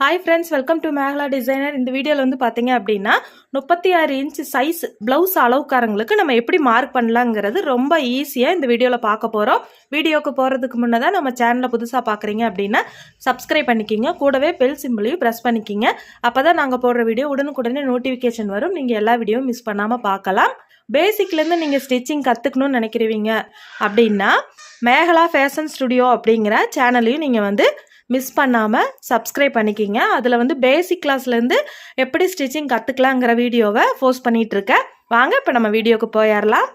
Hi friends welcome to Mekala designer இந்த வீடியோவில் வந்து பார்த்தீங்க அப்படின்னா முப்பத்தி ஆறு இன்ச் சைஸ் ப்ளவுஸ் அளவுக்காரங்களுக்கு நம்ம எப்படி மார்க் பண்ணலாங்கிறது ரொம்ப ஈஸியாக இந்த வீடியோவில் பார்க்க போகிறோம் வீடியோக்கு போகிறதுக்கு தான் நம்ம சேனலை புதுசாக பார்க்குறீங்க அப்படின்னா சப்ஸ்கிரைப் பண்ணிக்கிங்க. கூடவே பெல் சிம்பிளையும் ப்ரெஸ் பண்ணிக்கிங்க. அப்போ தான் நாங்கள் போடுற வீடியோ உடனுக்குடனே நோட்டிஃபிகேஷன் வரும். நீங்கள் எல்லா வீடியோவும் மிஸ் பண்ணாமல் பார்க்கலாம். பேசிக்லேருந்து நீங்கள் ஸ்டிச்சிங் கற்றுக்கணும்னு நினைக்கிறீங்க அப்படின்னா மேகலா ஃபேஷன் ஸ்டுடியோ அப்படிங்கிற சேனலையும் நீங்கள் வந்து மிஸ் பண்ணாமல் சப்ஸ்கிரைப் பண்ணிக்கிங்க. அதில் வந்து பேசிக் கிளாஸ்லேருந்து எப்படி ஸ்டிச்சிங் கற்றுக்கலாங்கிற வீடியோவை போஸ்ட் பண்ணிகிட்ருக்கேன் வாங்க இப்போ நம்ம வீடியோக்கு போயிடலாம்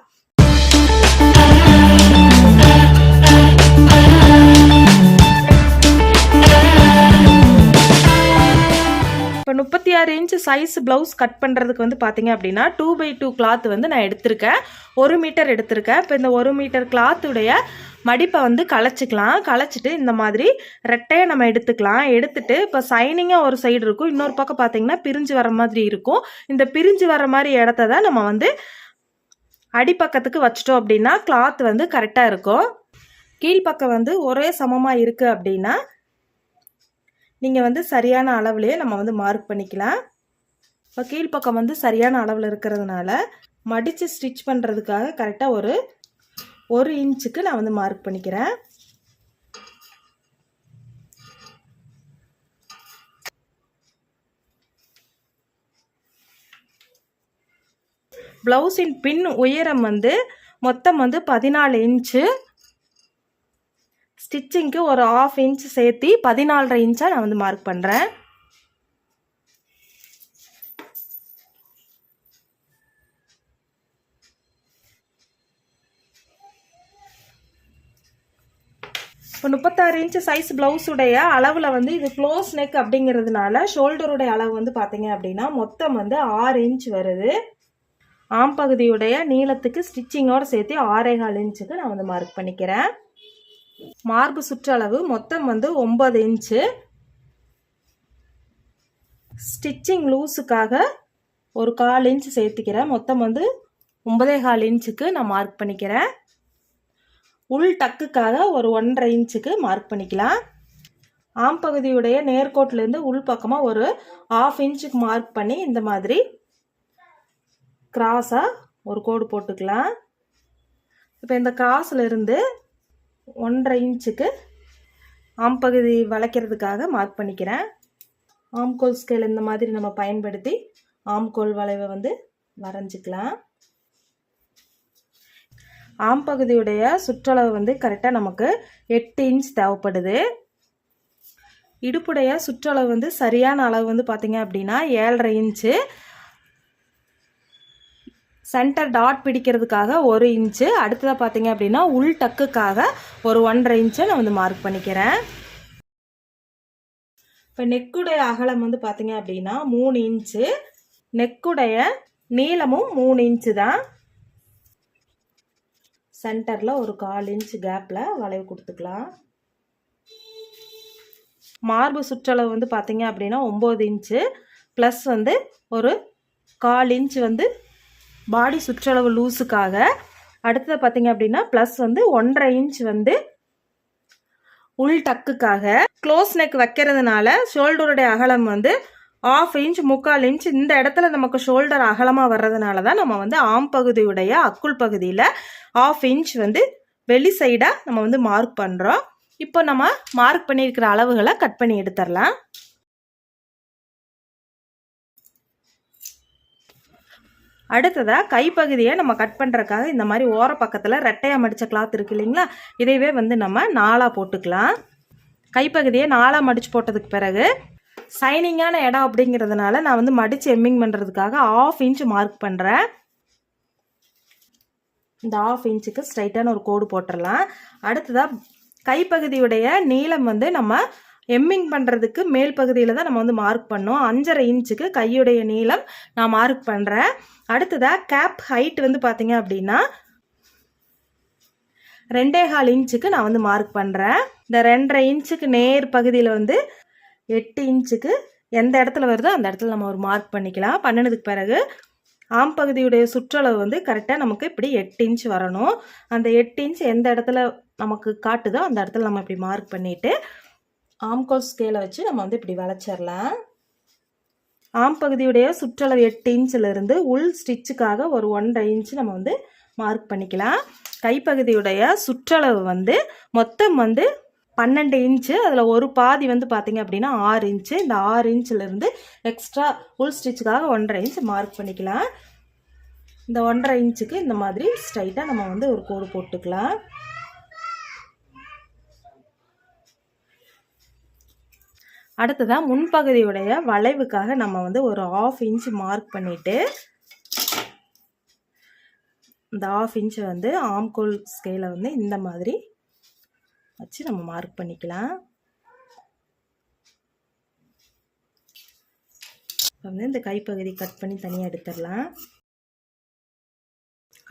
இப்போ முப்பத்தி ஆறு இன்ச் சைஸ் ப்ளவுஸ் கட் பண்ணுறதுக்கு வந்து பார்த்தீங்க அப்படின்னா டூ பை டூ கிளாத் வந்து நான் எடுத்திருக்கேன். ஒரு மீட்டர் எடுத்திருக்கேன். இப்போ இந்த ஒரு மீட்டர் கிளாத்துடைய மடிப்பை வந்து களைச்சிக்கலாம். களைச்சிட்டு இந்த மாதிரி ரெட்டையை நம்ம எடுத்துக்கலாம். எடுத்துட்டு இப்போ சைனிங்காக ஒரு சைடு இருக்கும். இன்னொரு பக்கம் பார்த்தீங்கன்னா பிரிஞ்சு வர மாதிரி இருக்கும். இந்த பிரிஞ்சு வர மாதிரி இடத்த தான் நம்ம வந்து அடிப்பக்கத்துக்கு வச்சிட்டோம் அப்படின்னா கிளாத் வந்து கரெக்டாக இருக்கும். கீழ்ப்பக்கம் வந்து ஒரே சமமாக இருக்குது அப்படின்னா நீங்கள் வந்து சரியான அளவுலேயே நம்ம வந்து மார்க் பண்ணிக்கலாம். இப்போ கீழ்ப்பக்கம் வந்து சரியான அளவில் இருக்கிறதுனால மடித்து ஸ்டிச் பண்ணுறதுக்காக கரெக்டாக ஒரு ஒரு இன்ச்சுக்கு நான் வந்து மார்க் பண்ணிக்கிறேன். ப்ளவுஸின் பின் உயரம் வந்து மொத்தம் வந்து பதினாலு இன்ச்சு. ஸ்டிச்சிங்க்கு ஒரு ஆஃப் இன்ச் சேர்த்து பதினாலரை இன்ச்சாக நான் வந்து மார்க் பண்ணுறேன் இப்போ முப்பத்தாறு இன்ச்சு சைஸ் ப்ளவுஸுடைய அளவில் வந்து இது க்ளோஸ் நெக் அப்படிங்கிறதுனால ஷோல்டருடைய அளவு வந்து பார்த்தீங்க அப்படின்னா மொத்தம் வந்து ஆறு இன்ச் வருது. ஆம் பகுதியுடைய நீளத்துக்கு ஸ்டிச்சிங்கோடு சேர்த்து ஆறேகால் இன்ச்சுக்கு நான் வந்து மார்க் பண்ணிக்கிறேன். மார்பு சுற்றளவு மொத்தம் வந்து ஒம்பது இன்ச்சு ஸ்டிச்சிங் லூஸுக்காக ஒரு கால் இன்ச் சேர்த்துக்கிறேன். மொத்தம் வந்து ஒன்பதே கால் இன்ச்சுக்கு நான் மார்க் பண்ணிக்கிறேன். உள் டக்குக்காக ஒரு ஒன்றரை இன்ச்சுக்கு மார்க் பண்ணிக்கலாம். ஆம் பகுதியுடைய நேர்கோட்டிலேருந்து உள் பக்கமாக ஒரு ஆஃப் இன்ச்சுக்கு மார்க் பண்ணி இந்த மாதிரி கிராஸாக ஒரு கோடு போட்டுக்கலாம். இப்போ இந்த கிராஸில் இருந்து ஒன்றரை இன்ச்சுக்கு ஆம் பகுதி வளைக்கிறதுக்காக மார்க் பண்ணிக்கிறேன். ஆம்கோல் ஸ்கேல் இந்த மாதிரி நம்ம பயன்படுத்தி ஆம்கோல் வளைவை வந்து வரைஞ்சிக்கலாம். ஆம்பகுதியுடைய சுற்றளவு வந்து கரெக்டாக நமக்கு எட்டு இன்ச் தேவைப்படுது. இடுப்புடைய சுற்றளவு வந்து சரியான அளவு வந்து பார்த்திங்க அப்படின்னா ஏழரை இன்ச்சு சென்டர் டாட் பிடிக்கிறதுக்காக ஒரு இன்ச்சு அடுத்ததாக பார்த்தீங்க அப்படின்னா உள் டக்குக்காக ஒரு ஒன்றரை இன்ச்சை நான் வந்து மார்க் பண்ணிக்கிறேன். இப்போ நெக்குடைய அகலம் வந்து பார்த்தீங்க அப்படின்னா மூணு இன்ச்சு நெக்குடைய நீளமும் மூணு இன்ச்சு தான். சென்டரில் ஒரு கால் இன்ச் கேப்பில் வளைவு கொடுத்துக்கலாம். மார்பு சுற்றளவு வந்து பார்த்தீங்க அப்படின்னா ஒம்பது இன்ச்சு ப்ளஸ் வந்து ஒரு கால் இன்ச் வந்து பாடி சுற்றளவு லூஸுக்காக அடுத்தது பார்த்தீங்க அப்படின்னா ப்ளஸ் வந்து ஒன்றரை இன்ச் வந்து உள் டக்குக்காக க்ளோஸ் நெக் வைக்கிறதுனால ஷோல்டருடைய அகலம் வந்து ஆஃப் இன்ச் முக்கால் இன்ச் இந்த இடத்துல நமக்கு ஷோல்டர் அகலமாக வர்றதுனால தான் நம்ம வந்து ஆம் பகுதியுடைய அக்குள் பகுதியில் ஆஃப் இன்ச் வந்து வெளி சைடாக நம்ம வந்து மார்க் பண்ணுறோம் இப்போ நம்ம மார்க் பண்ணியிருக்கிற அளவுகளை கட் பண்ணி எடுத்துடலாம். அடுத்ததாக கைப்பகுதியை நம்ம கட் பண்ணுறக்காக இந்த மாதிரி ஓர பக்கத்தில் ரெட்டையாக மடித்த கிளாத் இருக்கு இல்லைங்களா? இதையவே வந்து நம்ம நாளாக போட்டுக்கலாம். கைப்பகுதியை நாளாக மடித்து போட்டதுக்கு பிறகு சைனிங்கான இடம் அப்படிங்கிறதுனால நான் வந்து மடித்து எம்மிங் பண்ணுறதுக்காக ஆஃப் இன்ச் மார்க் பண்ணுறேன் இந்த ஆஃப் இன்ச்சுக்கு ஸ்ட்ரைட்டான ஒரு கோடு போட்டுடலாம் அடுத்ததாக கைப்பகுதியுடைய நீளம் வந்து நம்ம எம்மிங் பண்ணுறதுக்கு மேல் பகுதியில் தான் நம்ம வந்து மார்க் பண்ணோம். அஞ்சரை இன்ச்சுக்கு கையுடைய நீளம் நான் மார்க் பண்ணுறேன் அடுத்ததாக கேப் ஹைட் வந்து பார்த்தீங்க அப்படின்னா ரெண்டே கால் இன்ச்சுக்கு நான் வந்து மார்க் பண்ணுறேன் இந்த ரெண்டரை இன்ச்சுக்கு நேர் பகுதியில் வந்து எட்டு இன்ச்சுக்கு எந்த இடத்துல வருதோ அந்த இடத்துல நம்ம ஒரு மார்க் பண்ணிக்கலாம். பண்ணினதுக்கு பிறகு ஆம் பகுதியுடைய சுற்றளவு வந்து கரெக்டாக நமக்கு இப்படி எட்டு இன்ச் வரணும். அந்த எட்டு இன்ச் எந்த இடத்துல நமக்கு காட்டுதோ அந்த இடத்துல நம்ம இப்படி மார்க் பண்ணிவிட்டு ஆம்கோல் ஸ்கேலை வச்சு நம்ம வந்து இப்படி வளைச்சிடலாம் ஆம் பகுதியுடைய சுற்றளவு எட்டு இன்ச்சிலிருந்து உள் ஸ்டிச்சுக்காக ஒரு ஒன்றரை இன்ச்சு நம்ம வந்து மார்க் பண்ணிக்கலாம். கைப்பகுதியுடைய சுற்றளவு வந்து மொத்தம் வந்து பன்னெண்டு இன்ச்சு அதில் ஒரு பாதி வந்து பார்த்தீங்க அப்படின்னா ஆறு இன்ச்சு. இந்த ஆறு இன்ச்சிலேருந்து எக்ஸ்ட்ரா உள் ஸ்டிச்சுக்காக ஒன்றரை இன்ச் மார்க் பண்ணிக்கலாம். இந்த ஒன்றரை இன்ச்சுக்கு இந்த மாதிரி ஸ்ட்ரைட்டாக நம்ம வந்து ஒரு கோடு போட்டுக்கலாம். அடுத்ததாக முன்பகுதியுடைய வளைவுக்காக நம்ம வந்து ஒரு ஆஃப் இன்ச் மார்க் பண்ணிவிட்டு இந்த ஆஃப் இன்ச் வந்து ஆம்கோல் ஸ்கேலை வந்து இந்த மாதிரி வச்சு நம்ம மார்க் பண்ணிக்கலாம். இப்போ வந்து இந்த கைப்பகுதி கட் பண்ணி தனியாக எடுத்துடலாம்.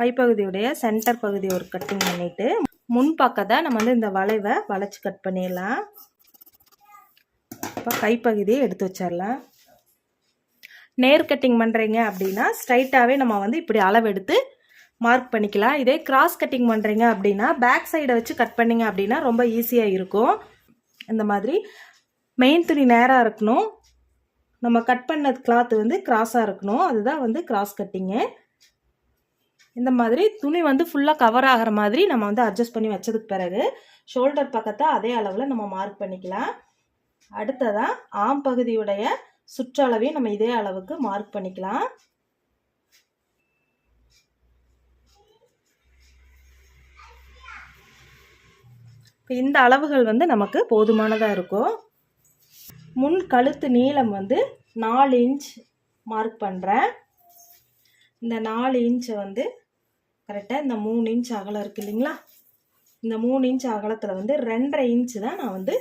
கைப்பகுதியுடைய சென்டர் பகுதி ஒரு கட்டிங் பண்ணிவிட்டு முன் பக்கத்தை நம்ம வந்து இந்த வளைவை வளைச்சி கட் பண்ணிடலாம். இப்போ கைப்பகுதியை எடுத்து வச்சிடலாம். நேர் கட்டிங் பண்ணுறீங்க அப்படின்னா ஸ்ட்ரைட்டாகவே நம்ம வந்து இப்படி அளவெடுத்து மார்க் பண்ணிக்கலாம். இதே கிராஸ் கட்டிங் பண்ணுறீங்க அப்படின்னா பேக் சைடை வச்சு கட் பண்ணிங்க அப்படின்னா ரொம்ப ஈஸியாக இருக்கும். இந்த மாதிரி மெயின் துணி நேராக இருக்கணும். நம்ம கட் பண்ண கிளாத் வந்து கிராஸாக இருக்கணும். அதுதான் வந்து கிராஸ் கட்டிங்கு இந்த மாதிரி துணி வந்து ஃபுல்லாக கவர் ஆகிற மாதிரி நம்ம வந்து அட்ஜஸ்ட் பண்ணி வச்சதுக்கு பிறகு ஷோல்டர் பக்கத்தை அதே அளவில் நம்ம மார்க் பண்ணிக்கலாம். அடுத்ததாக ஆம் பகுதியுடைய சுற்றளவையும் நம்ம இதே அளவுக்கு மார்க் பண்ணிக்கலாம். இந்த அளவுகள் வந்து நமக்கு போதுமானதாக இருக்கும் முன் கழுத்து நீளம் வந்து நாலு இன்ச் மார்க் பண்ணுறேன் இந்த நாலு இன்ச்சை வந்து கரெக்டாக இந்த மூணு இன்ச் அகலம் இருக்குது இல்லைங்களா? இந்த மூணு இன்ச் அகலத்தில் வந்து ரெண்டரை இன்ச்சு தான் நான் வந்து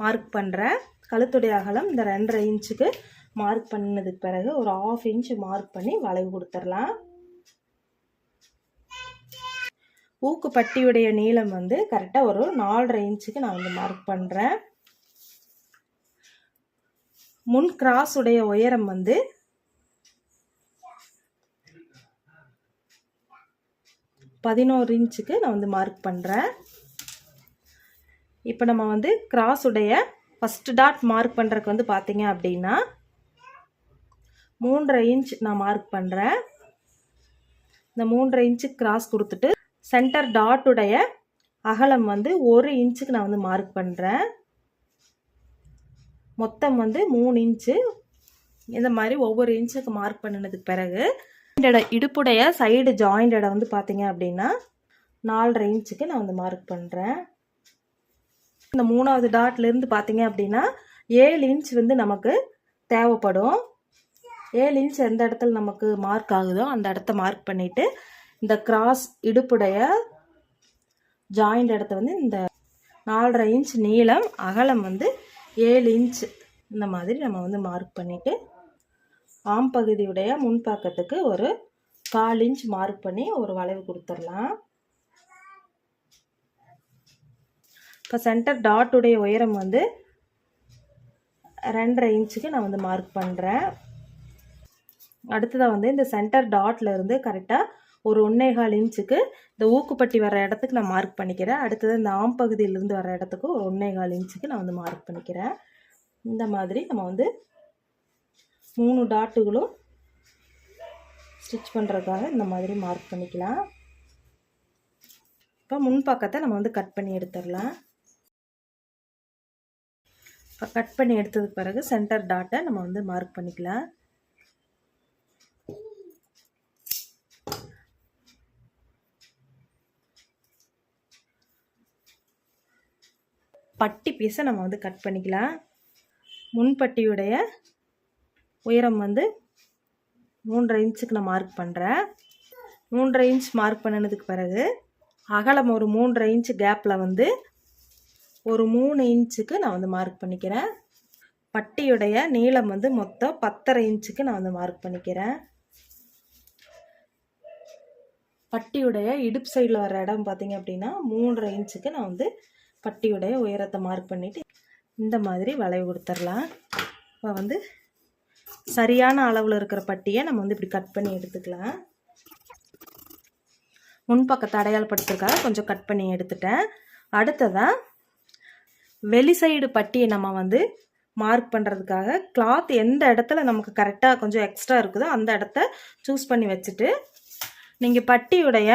மார்க் பண்ணுறேன் கழுத்துடைய அகலம் இந்த ரெண்டரை இன்ச்சுக்கு மார்க் பண்ணதுக்கு பிறகு ஒரு ஆஃப் இன்ச் மார்க் பண்ணி வளைவு கொடுத்துடலாம். ஊக்கு பட்டியுடைய நீளம் வந்து கரெக்டாக ஒரு நாலரை இன்ச்சுக்கு நான் வந்து மார்க் பண்ணுறேன் முன் கிராஸ் உடைய உயரம் வந்து பதினோரு இன்ச்சுக்கு நான் வந்து மார்க் பண்ணுறேன் இப்போ நம்ம வந்து கிராஸ் உடைய ஃபஸ்ட்டு டாட் மார்க் பண்ணுறதுக்கு வந்து பார்த்தீங்க அப்படின்னா மூன்றரை இன்ச் நான் மார்க் பண்ணுறேன் இந்த மூன்றரை இன்ச்சு கிராஸ் கொடுத்துட்டு சென்டர் டாட்டுடைய அகலம் வந்து ஒரு இன்ச்சுக்கு நான் வந்து மார்க் பண்ணுறேன் மொத்தம் வந்து மூணு இன்ச்சு. இந்த மாதிரி ஒவ்வொரு இன்ச்சுக்கு மார்க் பண்ணினதுக்கு பிறகு இடுப்புடைய சைடு ஜாயிண்டடை வந்து பார்த்தீங்க அப்படின்னா நாலரை இன்ச்சுக்கு நான் வந்து மார்க் பண்ணுறேன் இந்த மூணாவது டாட்லேருந்து பார்த்தீங்க அப்படின்னா ஏழு இன்ச் வந்து நமக்கு தேவைப்படும். ஏழு இன்ச் எந்த இடத்துல நமக்கு மார்க் ஆகுதோ அந்த இடத்த மார்க் பண்ணிவிட்டு இந்த கிராஸ் இடுப்புடைய ஜாயிண்ட் இடத்த வந்து இந்த நாலரை இன்ச் நீளம் அகலம் வந்து ஏழு இன்ச் இந்த மாதிரி நம்ம வந்து மார்க் பண்ணிவிட்டு ஆம் பகுதியுடைய முன்பக்கத்துக்கு ஒரு கால் இன்ச் மார்க் பண்ணி ஒரு வளைவு கொடுத்துடலாம். இப்போ சென்டர் டாட்டுடைய உயரம் வந்து ரெண்டரை இன்ச்சுக்கு நான் வந்து மார்க் பண்ணுறேன் அடுத்ததாக வந்து இந்த சென்டர் டாட்டில் இருந்து கரெக்டாக ஒரு ஒன்றேகால் இன்ச்சுக்கு இந்த ஊக்குப்பட்டி வர இடத்துக்கு நான் மார்க் பண்ணிக்கிறேன். அடுத்தது இந்த ஆம் பகுதியிலேருந்து வர இடத்துக்கு ஒரு ஒன்றேகால் இன்ச்சுக்கு நான் வந்து மார்க் பண்ணிக்கிறேன். இந்த மாதிரி நம்ம வந்து மூணு டாட்டுகளும் ஸ்டிச் பண்ணுறதுக்காக இந்த மாதிரி மார்க் பண்ணிக்கலாம். இப்போ முன்பக்கத்தை நம்ம வந்து கட் பண்ணி எடுத்துடலாம். இப்போ கட் பண்ணி எடுத்ததுக்கு பிறகு சென்டர் டாட்டை நம்ம வந்து மார்க் பண்ணிக்கலாம். பட்டி பீஸை நம்ம வந்து கட் பண்ணிக்கலாம். முன்பட்டியுடைய உயரம் வந்து மூன்றரை இன்ச்சுக்கு நான் மார்க் பண்ணுறேன் மூன்றரை இன்ச் மார்க் பண்ணினதுக்கு பிறகு அகலம் ஒரு மூன்றரை இன்ச்சு கேப்பில் வந்து ஒரு மூணு இன்ச்சுக்கு நான் வந்து மார்க் பண்ணிக்கிறேன். பட்டியுடைய நீளம் வந்து மொத்தம் பத்தரை இன்ச்சுக்கு நான் வந்து மார்க் பண்ணிக்கிறேன். பட்டியுடைய இடுப்பு சைடில் வர இடம் பார்த்தீங்க அப்படின்னா மூன்றரை இன்ச்சுக்கு நான் வந்து பட்டியுடைய உயரத்தை மார்க் பண்ணிவிட்டு இந்த மாதிரி வளைவு கொடுத்துர்லாம் இப்போ வந்து சரியான அளவில் இருக்கிற பட்டியை நம்ம வந்து இப்படி கட் பண்ணி எடுத்துக்கலாம். முன்பக்கத்தை அடையாளப்படுத்துறதுக்காக கொஞ்சம் கட் பண்ணி எடுத்துட்டேன். அடுத்ததாக வெளி சைடு பட்டியை நம்ம வந்து மார்க் பண்ணுறதுக்காக கிளாத் எந்த இடத்துல நமக்கு கரெக்டாக கொஞ்சம் எக்ஸ்ட்ரா இருக்குதோ அந்த இடத்த சூஸ் பண்ணி வச்சுட்டு நீங்கள் பட்டியுடைய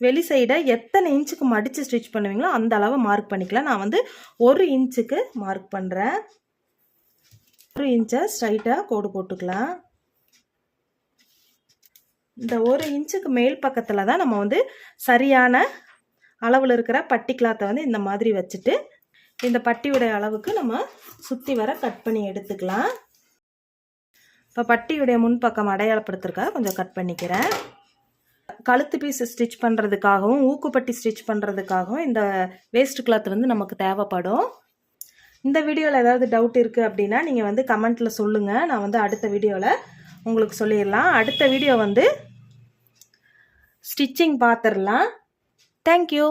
வெளி சைடை எத்தனை இன்ச்சுக்கு மடித்து ஸ்டிச் பண்ணுவீங்களோ அந்த அளவு மார்க் பண்ணிக்கலாம். நான் வந்து ஒரு இன்ச்சுக்கு மார்க் பண்ணுறேன் ஒரு இன்ச்சை ஸ்ட்ரைட்டாக கோடு போட்டுக்கலாம். இந்த ஒரு இன்ச்சுக்கு மேல் பக்கத்தில் தான் நம்ம வந்து சரியான அளவில் இருக்கிற பட்டி கிளாத்தை வந்து இந்த மாதிரி வச்சுட்டு இந்த பட்டியுடைய அளவுக்கு நம்ம சுற்றி வர கட் பண்ணி எடுத்துக்கலாம். இப்போ பட்டியுடைய முன்பக்கம் அடையாளப்படுத்துறதுக்காக கொஞ்சம் கட் பண்ணிக்கிறேன். கழுத்து பீஸ் ஸ்டிச் பண்ணுறதுக்காகவும் ஊக்குப்பட்டி ஸ்டிச் பண்ணுறதுக்காகவும் இந்த வேஸ்ட் கிளாத் வந்து நமக்கு தேவைப்படும். இந்த வீடியோவில் ஏதாவது டவுட் இருக்குது அப்படின்னா நீங்கள் வந்து கமெண்ட்டில் சொல்லுங்கள் நான் வந்து அடுத்த வீடியோவில் உங்களுக்கு சொல்லிடலாம். அடுத்த வீடியோ வந்து ஸ்டிச்சிங் பார்த்துடலாம் தேங்க்யூ